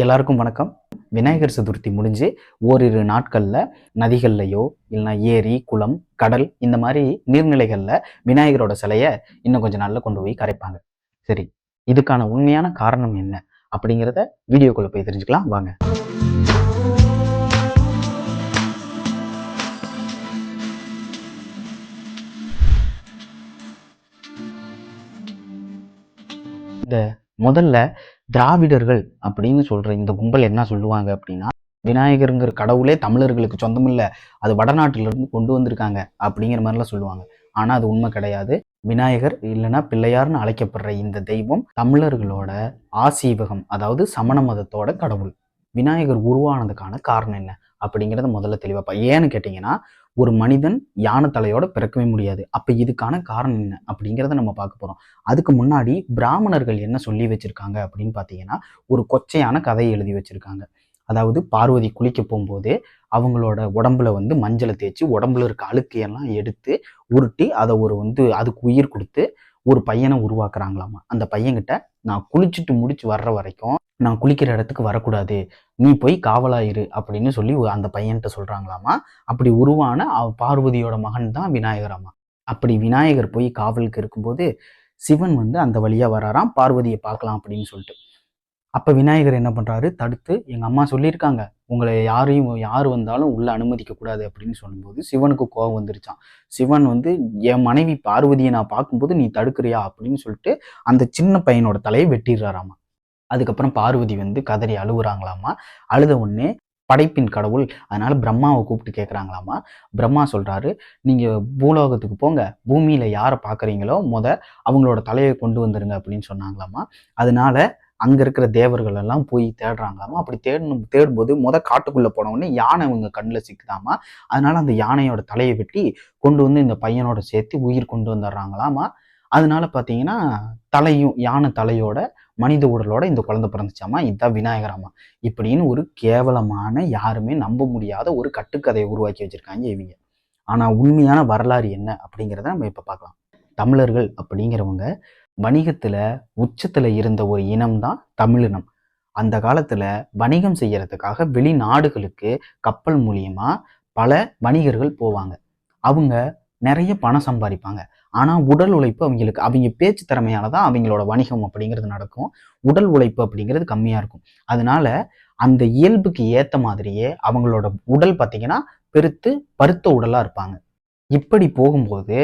எல்லாருக்கும் வணக்கம். விநாயகர் சதுர்த்தி முடிஞ்சு ஓரிரு நாட்களில் நதிகள்லையோ இல்லைன்னா ஏரி குளம் கடல் இந்த மாதிரி நீர்நிலைகளில் விநாயகரோட சிலையை இன்னும் கொஞ்சம் நாளில் கொண்டு போய் கரைப்பாங்க. சரி இதுக்கான உண்மையான காரணம் என்ன அப்படிங்கிறத வீடியோக்குள்ளே போய் தெரிஞ்சுக்கலாம். வாங்க. இந்த முதல்ல திராவிடர்கள் அப்படின்னு சொல்கிற இந்த கும்பல் என்ன சொல்லுவாங்க அப்படின்னா விநாயகருங்கிற கடவுளே தமிழர்களுக்கு சொந்தமில்லை அது வடநாட்டிலிருந்து கொண்டு வந்திருக்காங்க அப்படிங்கிற மாதிரிலாம் சொல்லுவாங்க. ஆனால் அது உண்மை கிடையாது. விநாயகர் இல்லைன்னா பிள்ளையார்னு அழைக்கப்படுற இந்த தெய்வம் தமிழர்களோட ஆசீவகம் அதாவது சமண மதத்தோட கடவுள். விநாயகர் உருவானதுக்கான காரணம் என்ன அப்படிங்கிறத முதல்ல தெளிவாப்பா ஏன்னு கேட்டிங்கன்னா ஒரு மனிதன் யானை தலையோட பிறக்கவே முடியாது. அப்போ இதுக்கான காரணம் என்ன? அப்படிங்கிறத நம்ம பார்க்க போகிறோம் அதுக்கு முன்னாடி பிராமணர்கள் என்ன சொல்லி வச்சுருக்காங்க அப்படின்னு பார்த்தீங்கன்னா ஒரு கொச்சையான கதையை எழுதி வச்சுருக்காங்க. அதாவது பார்வதி குளிக்க போகும்போது அவங்களோட உடம்புல வந்து மஞ்சளை தேய்ச்சி உடம்புல இருக்க அழுக்கையெல்லாம் எடுத்து உருட்டி அதை ஒரு வந்து அதுக்கு உயிர் கொடுத்து ஒரு பையனை உருவாக்குறாங்களாமா. அந்த பையன்கிட்ட நான் குளிச்சுட்டு முடிச்சு வர்ற வரைக்கும் நான் குளிக்கிற இடத்துக்கு வரக்கூடாது. நீ போய் காவலாயிரு அப்படின்னு சொல்லி அந்த பையன்கிட்ட சொல்கிறாங்களாமா அப்படி உருவான அவ- பார்வதியோட மகன் தான் விநாயகராமா அப்படி விநாயகர் போய் காவலுக்கு இருக்கும்போது சிவன் வந்து அந்த வழியாக வராராம் பார்வதியை பார்க்கலாம் அப்படின்னு சொல்லிட்டு. அப்போ விநாயகர் என்ன பண்ணுறாரு தடுத்து எங்கள் அம்மா சொல்லியிருக்காங்க உங்களை யாரையும் யார் வந்தாலும் உள்ளே அனுமதிக்கக்கூடாது அப்படின்னு சொல்லும்போது சிவனுக்கு கோபம் வந்துருச்சான் சிவன் வந்து என் மனைவி பார்வதியை நான் பார்க்கும்போது நீ தடுக்கிறியா? அப்படின்னு சொல்லிட்டு அந்த சின்ன பையனோட தலையை வெட்டிடுறாராமா. அதுக்கப்புறம் பார்வதி வந்து கதறி அழுகுறாங்களாமா? அழுத உடனே படைப்பின் கடவுள் அதனால பிரம்மாவை கூப்பிட்டு கேட்குறாங்களாமா பிரம்மா சொல்கிறாரு நீங்கள் பூலோகத்துக்கு போங்க. பூமியில் யாரை பார்க்குறீங்களோ முத அவங்களோட தலையை கொண்டு வந்துருங்க அப்படின்னு சொன்னாங்களாமா? அதனால அங்கே இருக்கிற தேவர்கள் எல்லாம் போய் தேடுறாங்களாமா? அப்படி தேடணும் தேடும்போது முத காட்டுக்குள்ளே போனவுடனே யானை இவங்க கண்ணில் சிக்குதாமா? அதனால அந்த யானையோட தலையை வெட்டி கொண்டு வந்து இந்த பையனோட சேர்த்து உயிர் கொண்டு வந்துடுறாங்களாமா? அதனால பார்த்தீங்கன்னா தலையும் யானை தலையோட மனித உடலோட இந்த குழந்தை பிறந்துச்சாமா? இதுதான் விநாயகராமா இப்படின்னு ஒரு கேவலமான யாருமே நம்ப முடியாத ஒரு கட்டுக்கதையை உருவாக்கி வச்சிருக்காங்க இவங்க. ஆனால் உண்மையான வரலாறு என்ன அப்படிங்கிறத நம்ம இப்போ பார்க்கலாம். தமிழர்கள் அப்படிங்கிறவங்க வணிகத்தில் உச்சத்தில் இருந்த ஒரு இனம் தான் தமிழினம் அந்த காலத்தில் வணிகம் செய்யறதுக்காக வெளிநாடுகளுக்கு கப்பல் மூலியமாக பல வணிகர்கள் போவாங்க. அவங்க நிறைய பணம் சம்பாதிப்பாங்க. ஆனால் உடல் உழைப்பு அவங்களுக்கு அவங்க பேச்சு திறமையால தான் அவங்களோட வணிகம் அப்படிங்கிறது நடக்கும். உடல் உழைப்பு அப்படிங்கிறது கம்மியாக இருக்கும். அதனால அந்த இயல்புக்கு ஏற்ற மாதிரியே அவங்களோட உடல் பார்த்தீங்கன்னா பெருத்து பருத்த உடலாக இருப்பாங்க. இப்படி போகும்போது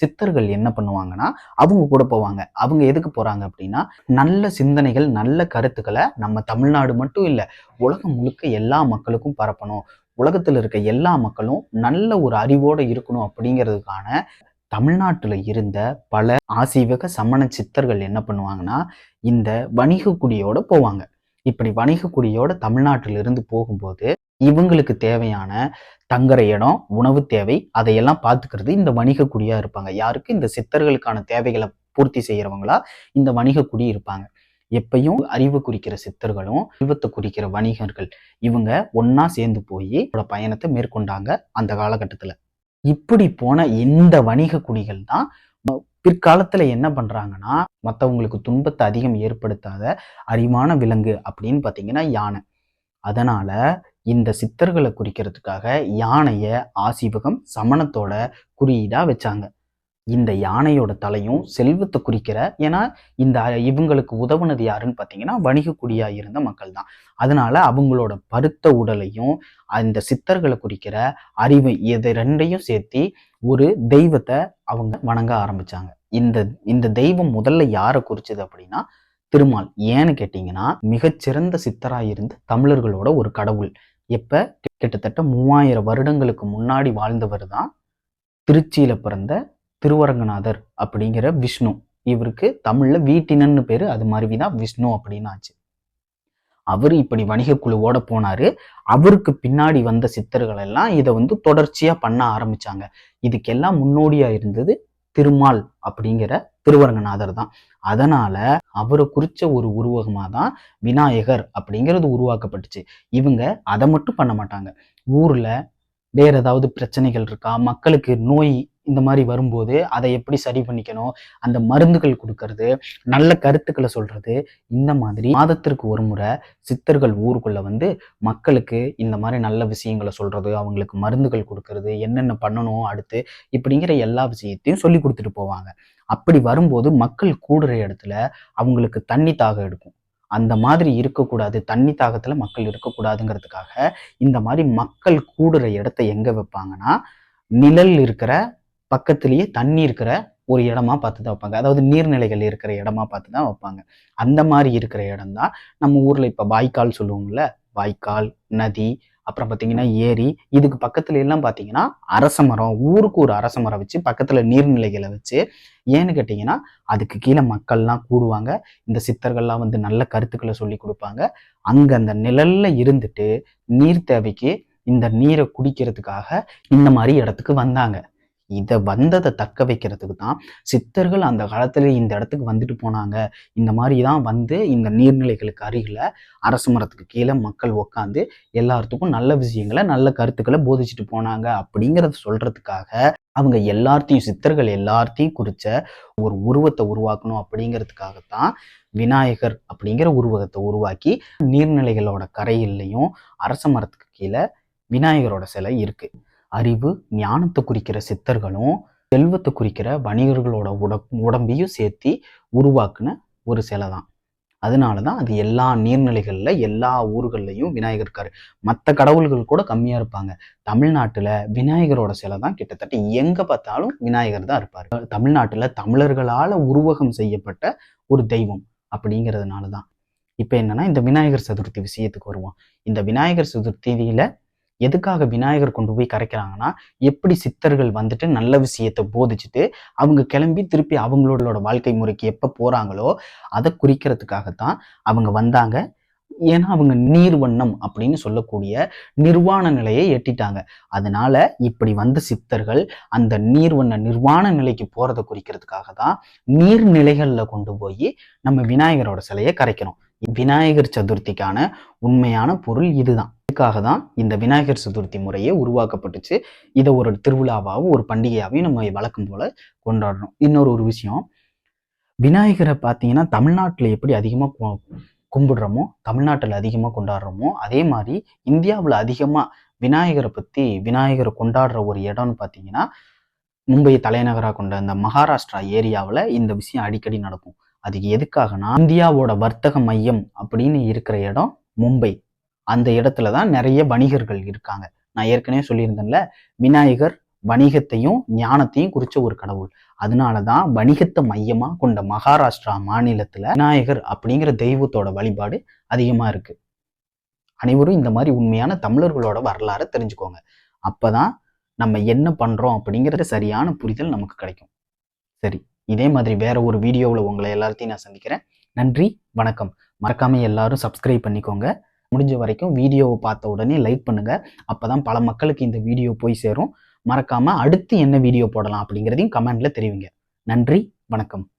சித்தர்கள் என்ன பண்ணுவாங்கன்னா அவங்க கூட போவாங்க. அவங்க எதுக்கு போகிறாங்க அப்படின்னா நல்ல சிந்தனைகள் நல்ல கருத்துக்களை நம்ம தமிழ்நாடு மட்டும் இல்லை உலகம் முழுக்க எல்லா மக்களுக்கும் பரப்பணும். உலகத்தில் இருக்க எல்லா மக்களும் நல்ல ஒரு அறிவோடு இருக்கணும் அப்படிங்கிறதுக்கான தமிழ்நாட்டில் இருந்த பல ஆசீவக சமண சித்தர்கள் என்ன பண்ணுவாங்கன்னா இந்த வணிக குடியோட போவாங்க. இப்படி வணிக குடியோட தமிழ்நாட்டில் இருந்து போகும்போது இவங்களுக்கு தேவையான தங்குற இடம் உணவு தேவை அதையெல்லாம் பார்த்துக்கிறது இந்த வணிக குடியா இருப்பாங்க. யாருக்கு? இந்த சித்தர்களுக்கான தேவைகளை பூர்த்தி செய்கிறவங்களா இந்த வணிக குடி இருப்பாங்க. எப்பையும் அறிவு குறிக்கிற சித்தர்களும் செல்வத்தை குறிக்கிற வணிகர்கள் இவங்க ஒன்னா சேர்ந்து போய் பயணத்தை மேற்கொண்டாங்க அந்த காலகட்டத்துல. இப்படி போன இந்த வணிக குடிகள் தான் பிற்காலத்தில் பிற்காலத்துல என்ன பண்றாங்கன்னா மற்றவங்களுக்கு துன்பத்தை அதிகம் ஏற்படுத்தாத அறிவான விலங்கு அப்படின்னு பார்த்தீங்கன்னா யானை. அதனால இந்த சித்தர்களை குறிக்கிறதுக்காக யானையை ஆசீவகம் சமணத்தோட குறியீடா வச்சாங்க. இந்த யானையோட தலையும் செல்வத்தை குறிக்கிற ஏன்னா இந்த இவங்களுக்கு உதவுனது யாருன்னு பார்த்தீங்கன்னா வணிக குடியா இருந்த மக்கள் தான் அதனால அவங்களோட பருத்த உடலையும் அந்த சித்தர்களை குறிக்கிற அறிவை இதை ரெண்டையும் சேர்த்து ஒரு தெய்வத்தை அவங்க வணங்க ஆரம்பிச்சாங்க. இந்த இந்த தெய்வம் முதல்ல யாரை குறிச்சது அப்படின்னா திருமால். ஏன்னு கேட்டிங்கன்னா மிகச்சிறந்த சித்தராக இருந்த தமிழர்களோட ஒரு கடவுள். எப்ப? கிட்டத்தட்ட மூவாயிரம் வருடங்களுக்கு முன்னாடி வாழ்ந்தவர் தான் திருச்சியில பிறந்த திருவரங்கநாதர் அப்படிங்கிற விஷ்ணு. இவருக்கு தமிழ்ல வீட்டினன்னு பேரு அது மாதிரி தான் விஷ்ணு அப்படின்னு ஆச்சு அவர் இப்படி வணிக குழுவோட போனாரு. அவருக்கு பின்னாடி வந்த சித்தர்கள் எல்லாம் இதை வந்து தொடர்ச்சியா பண்ண ஆரம்பிச்சாங்க. இதுக்கெல்லாம் முன்னோடியா இருந்தது திருமால் அப்படிங்கிற திருவரங்கநாதர் தான். அதனால அவரை குறிச்ச ஒரு உருவகமா தான் விநாயகர் அப்படிங்கிறது உருவாக்கப்பட்டுச்சு. இவங்க அதை மட்டும் பண்ண மாட்டாங்க. ஊர்ல வேற ஏதாவது பிரச்சனைகள் இருக்கா? மக்களுக்கு நோய் இந்த மாதிரி வரும்போது அதை எப்படி சரி பண்ணிக்கணும்? அந்த மருந்துகள் கொடுக்கறது நல்ல கருத்துக்களை சொல்றது இந்த மாதிரி மாதத்திற்கு ஒரு முறை சித்தர்கள் ஊருக்குள்ள வந்து மக்களுக்கு இந்த மாதிரி நல்ல விஷயங்களை சொல்றது அவங்களுக்கு மருந்துகள் கொடுக்கறது என்னென்ன பண்ணணும் அடுத்து இப்படிங்கிற எல்லா விஷயத்தையும் சொல்லி கொடுத்துட்டு போவாங்க. அப்படி வரும்போது மக்கள் கூடுற இடத்துல அவங்களுக்கு தண்ணி தாகம் எடுக்கும். அந்த மாதிரி இருக்கக்கூடாது தண்ணி தாகத்துல மக்கள் இருக்கக்கூடாதுங்கிறதுக்காக இந்த மாதிரி மக்கள் கூடுற இடத்த எங்க வைப்பாங்கன்னா நிழல் இருக்கிற பக்கத்துலேயே தண்ணி இருக்கிற ஒரு இடமா பார்த்து தான் வைப்பாங்க. அதாவது நீர்நிலைகள் இருக்கிற இடமா பார்த்து தான் வைப்பாங்க. அந்த மாதிரி இருக்கிற இடம் தான் நம்ம ஊரில் இப்போ வாய்க்கால் சொல்லுவோம்ல. வாய்க்கால் நதி அப்புறம் பார்த்தீங்கன்னா ஏரி. இதுக்கு பக்கத்துல எல்லாம் பார்த்தீங்கன்னா அரச மரம். ஊருக்கு ஒரு அரச மரம் வச்சு பக்கத்தில் நீர்நிலைகளை வச்சு ஏன்னு கேட்டிங்கன்னா அதுக்கு கீழே மக்கள்லாம் கூடுவாங்க. இந்த சித்தர்கள்லாம் வந்து நல்ல கருத்துக்களை சொல்லி கொடுப்பாங்க. அங்கே அந்த நிழல்ல இருந்துட்டு நீர் தேவைக்கு இந்த நீரை குடிக்கிறதுக்காக இந்த மாதிரி இடத்துக்கு வந்தாங்க. இதை வந்ததை தக்க வைக்கிறதுக்கு தான் சித்தர்கள் அந்த காலத்தில் இந்த இடத்துக்கு வந்துட்டு போனாங்க. இந்த மாதிரி தான் வந்து இந்த நீர்நிலைகளுக்கு அருகில் அரச மரத்துக்கு கீழே மக்கள் உட்காந்து எல்லாத்துக்கும் நல்ல விஷயங்களை நல்ல கருத்துக்களை போதிச்சுட்டு போனாங்க அப்படிங்கிறத சொல்கிறதுக்காக அவங்க எல்லாத்தையும் சித்தர்கள் எல்லாத்தையும் குறித்த ஒரு உருவத்தை உருவாக்கணும் அப்படிங்கிறதுக்காகத்தான் விநாயகர் அப்படிங்கிற உருவகத்தை உருவாக்கி நீர்நிலைகளோட கரையிலையும் அரச மரத்துக்கு கீழே விநாயகரோட சிலை இருக்குது அறிவு ஞானத்தை குறிக்கிற சித்தர்களும் செல்வத்தை குறிக்கிற வணிகர்களோட உட உடம்பையும் சேர்த்து உருவாக்குன ஒரு சிலை தான். அதனால தான் அது எல்லா நீர்நிலைகளில் எல்லா ஊர்கள்லையும் விநாயகர் இருக்காரு. மற்ற கடவுள்கள் கூட கம்மியாக இருப்பாங்க. தமிழ்நாட்டில் விநாயகரோட சிலை தான் கிட்டத்தட்ட எங்கே பார்த்தாலும் விநாயகர் தான் இருப்பார். தமிழ்நாட்டில் தமிழர்களால் உருவகம் செய்யப்பட்ட ஒரு தெய்வம் அப்படிங்கிறதுனால தான் இப்போ என்னன்னா இந்த விநாயகர் சதுர்த்தி விஷயத்துக்கு வருவோம். இந்த விநாயகர் சதுர்த்தியில எதுக்காக விநாயகர் கொண்டு போய் கரைக்கிறாங்கன்னா எப்படி சித்தர்கள் வந்துட்டு நல்ல விஷயத்தை போதிச்சுட்டு அவங்க கிளம்பி திருப்பி அவங்களோட வாழ்க்கை முறைக்கு எப்போ போகிறாங்களோ அதை குறிக்கிறதுக்காகத்தான் அவங்க வந்தாங்க. ஏன்னா அவங்க நீர்வண்ணம் அப்படின்னு சொல்லக்கூடிய நிர்வாண நிலையை எட்டிட்டாங்க. அதனால இப்படி வந்த சித்தர்கள் அந்த நீர்வண்ண நிர்வாண நிலைக்கு போறதை குறிக்கிறதுக்காக தான் நீர்நிலைகளில் கொண்டு போய் நம்ம விநாயகரோட சிலையை கரைக்கிறோம். விநாயகர் சதுர்த்திக்கான உண்மையான பொருள் இதுதான். இதுக்காக தான் இந்த விநாயகர் சதுர்த்தி முறையே உருவாக்கப்பட்டுச்சு. இதை ஒரு திருவிழாவாகவும் ஒரு பண்டிகையாகவும் நம்ம வழக்கம் போல கொண்டாடுறோம். இன்னொரு ஒரு விஷயம் விநாயகரை பார்த்தீங்கன்னா தமிழ்நாட்டில் எப்படி அதிகமாக கும்பிடுறோமோ தமிழ்நாட்டில் அதிகமாக கொண்டாடுறோமோ அதே மாதிரி இந்தியாவில் அதிகமாக விநாயகரை பற்றி விநாயகரை கொண்டாடுற ஒரு இடம்னு பார்த்தீங்கன்னா மும்பை தலைநகராக கொண்ட இந்த மகாராஷ்டிரா ஏரியாவில் இந்த விஷயம் அடிக்கடி நடக்கும். அதுக்கு எதுக்காகனா இந்தியாவோட வர்த்தக மையம் அப்படின்னு இருக்கிற இடம் மும்பை. அந்த இடத்துல தான் நிறைய வணிகர்கள் இருக்காங்க. நான் ஏற்கனவே சொல்லியிருந்தேன்ல விநாயகர் வணிகத்தையும் ஞானத்தையும் குறிச்ச ஒரு கடவுள். அதனால தான் வணிகத்தை மையமா கொண்ட மகாராஷ்டிரா மாநிலத்துல விநாயகர் அப்படிங்கிற தெய்வத்தோட வழிபாடு அதிகமா இருக்கு. அனைவரும் இந்த மாதிரி உண்மையான தமிழர்களோட வரலாறை தெரிஞ்சுக்கோங்க. அப்பதான் நம்ம என்ன பண்றோம் அப்படிங்கிறது சரியான புரிதல் நமக்கு கிடைக்கும். சரி. இதே மாதிரி வேற ஒரு வீடியோவில் உங்களை எல்லாத்தையும் நான் சந்திக்கிறேன். நன்றி வணக்கம். மறக்காமல் எல்லாரும் சப்ஸ்கிரைப் பண்ணிக்கோங்க. முடிஞ்ச வரைக்கும் வீடியோவை பார்த்த உடனே லைக் பண்ணுங்க. அப்பதான் பல மக்களுக்கு இந்த வீடியோ போய் சேரும். மறக்காமல் அடுத்து என்ன வீடியோ போடலாம் அப்படிங்கிறதையும் கமெண்டில் தெரிவிங்க. நன்றி வணக்கம்.